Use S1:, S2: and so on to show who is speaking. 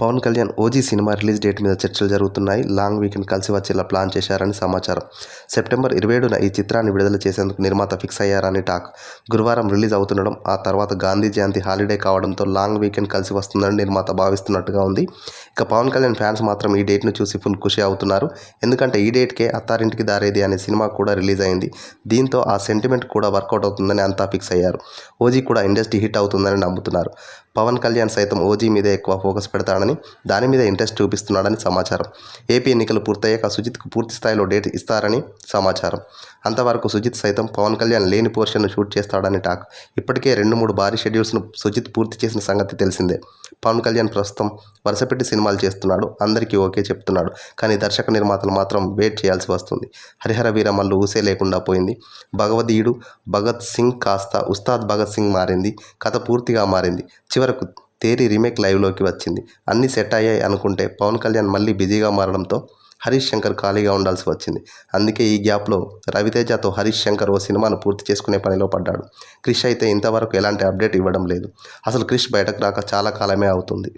S1: Pawan Kalyan OG cinema release date మీద చర్చలు జరుగుతున్నాయి. లాంగ్ వీకెండ్ కలిసి వచ్చేలా ప్లాన్ చేశారని సమాచారం. సెప్టెంబర్ ఇరవై ఏడున ఈ చిత్రాన్ని విడుదల చేసేందుకు నిర్మాత ఫిక్స్ అయ్యారని టాక్. గురువారం రిలీజ్ అవుతుండడం ఆ తర్వాత గాంధీ జయంతి హాలిడే కావడంతో లాంగ్ వీకెండ్ కలిసి వస్తుందని నిర్మాత భావిస్తున్నట్టుగా ఉంది. ఇక పవన్ కళ్యాణ్ ఫ్యాన్స్ మాత్రం ఈ డేట్ను చూసి ఫుల్ ఖుషి అవుతున్నారు. ఎందుకంటే ఈ డేట్కే అత్తారింటికి దారేది అనే సినిమా కూడా రిలీజ్ అయింది. దీంతో ఆ సెంటిమెంట్ కూడా వర్కౌట్ అవుతుందని అంతా ఫిక్స్ అయ్యారు. ఓజీ కూడా ఇండస్ట్రీ హిట్ అవుతుందని నమ్ముతున్నారు. పవన్ కళ్యాణ్ సైతం ఓజీ మీదే ఎక్కువ ఫోకస్ పెడతాడని దాని మీద ఇంట్రెస్ట్ చూపిస్తున్నాడని సమాచారం. ఏపీ ఎన్నికలు పూర్తయ్యాక సుజిత్కు పూర్తి స్థాయిలో డేట్ ఇస్తారని సమాచారం. అంతవరకు సుజిత్ సైతం పవన్ కళ్యాణ్ లేని పోర్షన్ను షూట్ చేస్తాడని టాక్. ఇప్పటికే రెండు మూడు భారీ షెడ్యూల్స్ను సుజిత్ పూర్తి చేసిన సంగతి తెలిసిందే. పవన్ కళ్యాణ్ ప్రస్తుతం వరుసపెట్టి సినిమాలు చేస్తున్నాడు. అందరికీ ఓకే చెప్తున్నాడు. కానీ దర్శక నిర్మాతలు మాత్రం వెయిట్ చేయాల్సి వస్తుంది. హరిహర వీరమల్లు ఊసే లేకుండా పోయింది. భగవదీయుడు భగత్ సింగ్ కాస్త ఉస్తాద్ భగత్ సింగ్ మారింది. కథ పూర్తిగా మారింది. చివరకు తేరి రీమేక్ లైవ్లోకి వచ్చింది. అన్నీ సెట్ అయ్యాయి అనుకుంటే పవన్ కళ్యాణ్ మళ్ళీ బిజీగా మారడంతో హరీష్ శంకర్ ఖాళీగా ఉండాల్సి వచ్చింది. అందుకే ఈ గ్యాప్లో రవితేజతో హరీష్ శంకర్ ఓ సినిమాను పూర్తి చేసుకునే పనిలో పడ్డాడు. క్రిష్ అయితే ఇంతవరకు ఎలాంటి అప్డేట్ ఇవ్వడం లేదు. అసలు క్రిష్ బయటకు రాక చాలా కాలమే అవుతుంది.